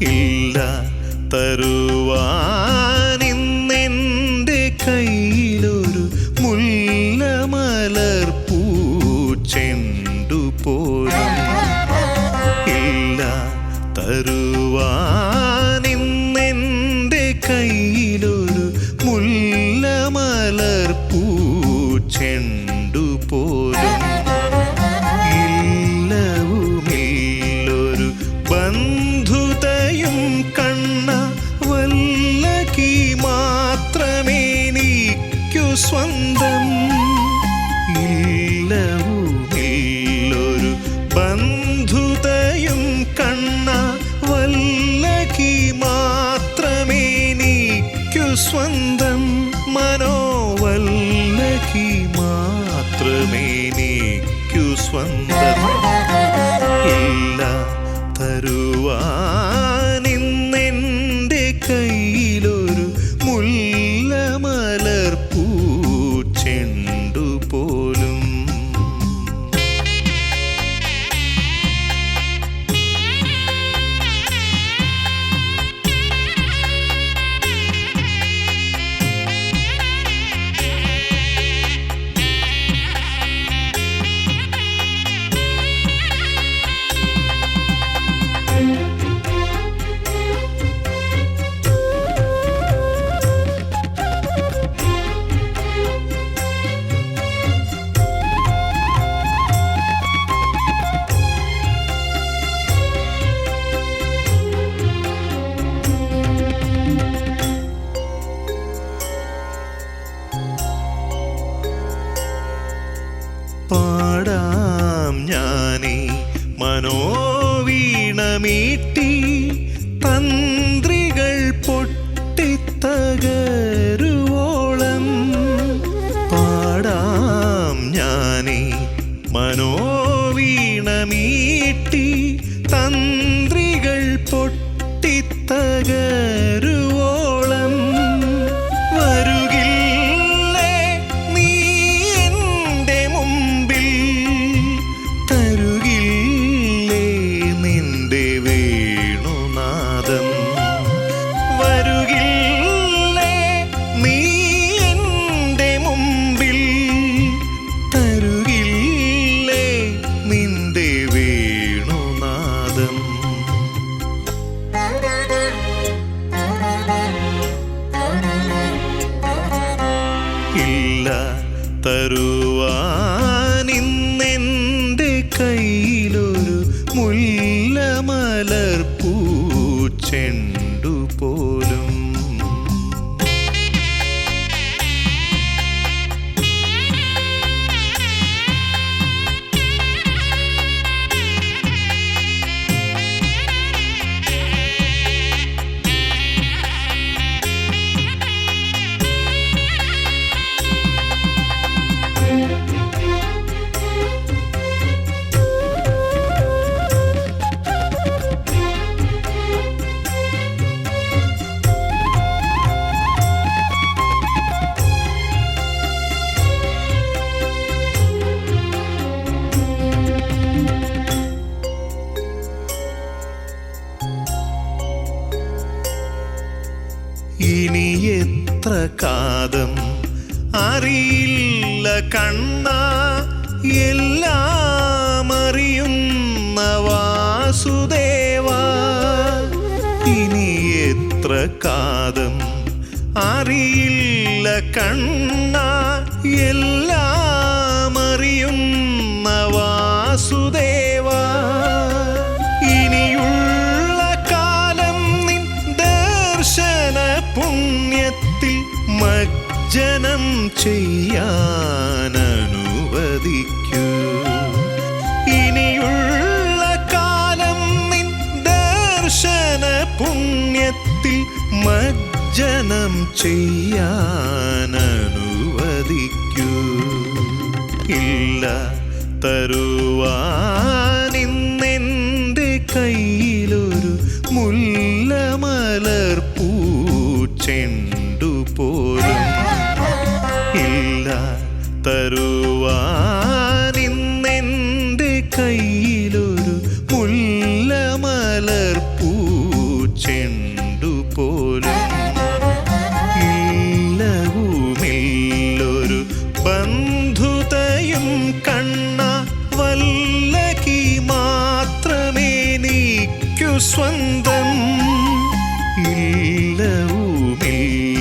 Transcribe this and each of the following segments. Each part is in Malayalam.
ഇല്ല. തരുവാനിന്നെന്റെ കയ്യിലൊരു മുല്ലമലർ പൂച്ചെണ്ടു പോലും. ഇല്ല. തരുവാനിന്നെന്റെ കയ്യിലൊരു മുല്ലമലർ പൂച്ചെണ്ടു ഇല്ല തരുവാനിന്നെന്റെ മനോവീണമീട്ടി തന്ത്രികൾ പൊട്ടിത്തകരുവോളം പാടാം ഞാനീ മനോവീണമീട്ടി തന്ത്രികൾ പൊട്ടിത്തകരുവോളം ഇല്ല തരുവാനിന്നെന്റെ കയ്യിലൊരു മുല്ലമലർ കാതം അറിയില്ല കണ്ണ എല്ലാം അറിയുന്ന വാസുദേവ. ഇനി എത്ര കാതം അറിയില്ല കണ്ണ എല്ലാം അറിയുന്ന വാസുദേവ. ഇനിയുള്ള കാലം നിൻ ദർശന പുണ്യത്തിൽ മജ്ജനം ചെയ്യാനനുവദിക്കൂ. ഇനിയുള്ള കാലം നിൻ ദർശന പുണ്യത്തിൽ മജ്ജനം ചെയ്യാനനുവദിക്കൂ. ഇല്ല തരുവാനിന്നെന്റെ കയ്യിലൊരു മുല്ലമലർ പൂച്ചെണ്ടു വളരുവാനിന്നെന്റെ കയ്യിലൊരു മുല്ലമലർ പൂച്ചെണ്ടു പോലെ. ഇല്ലവുമില്ലൊരു ബന്ധുതയും കണ്ണ വല്ലകി മാത്രമേ നീക്കു സ്വന്തം. ഇല്ലവുമില്ല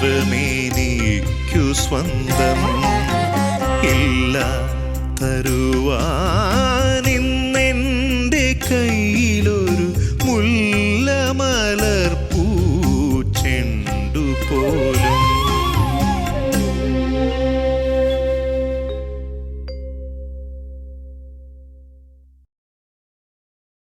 മാത്രമേനിക്കു സ്വന്തം ഇല്ല തരുവാ